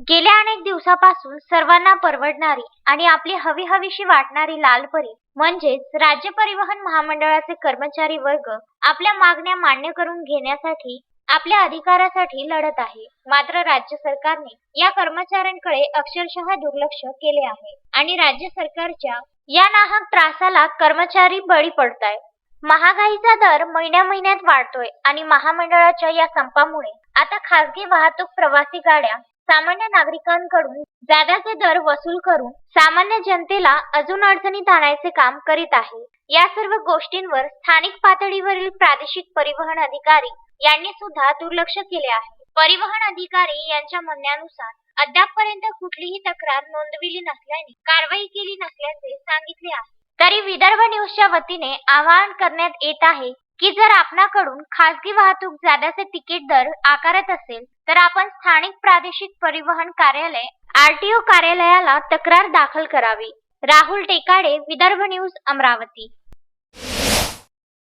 गेल्या अनेक दिवसापासून सर्वांना परवडणारी आणि आपली हवी हवीशी वाटणारी लालपरी म्हणजेच राज्य परिवहन महामंडळाचे कर्मचारी वर्ग आपल्या मागण्या मान्य करून घेण्यासाठी आपल्या अधिकारासाठी लढत आहे. मात्र राज्य सरकारने या कर्मचाऱ्यांकडे अक्षरशः दुर्लक्ष केले आहे आणि राज्य सरकारच्या या नाहक त्रासाला कर्मचारी बळी पडताय. महागाईचा दर महिन्या महिन्यात वाढतोय आणि महामंडळाच्या या संपामुळे आता खासगी वाहतूक प्रवासी गाड्या सामान्य नागरिकांकडून जादाचे दर वसूल करून सामान्य जनतेला अजून अडचणीत आणायचे काम करीत आहे. या सर्व गोष्टींवर स्थानिक पातळीवरील प्रादेशिक परिवहन अधिकारी यांनी सुद्धा दुर्लक्ष केले आहे. परिवहन अधिकारी यांच्या म्हणण्यानुसार अद्यापपर्यंत कुठलीही तक्रार नोंदविली नसल्याने कारवाई केली नसल्याचे सांगितले आहे. तरी विदर्भ न्यूजच्या वतीने आवाहन करण्यात येत आहे की जर आपणाकडून खासगी वाहतूक जादाचे तिकीट दर आकारत असेल तर आपण स्थानिक प्रादेशिक परिवहन कार्यालय आरटीओ कार्यालयाला तक्रार दाखल करावी. राहुल टेकाडे विदर्भ न्यूज अमरावती.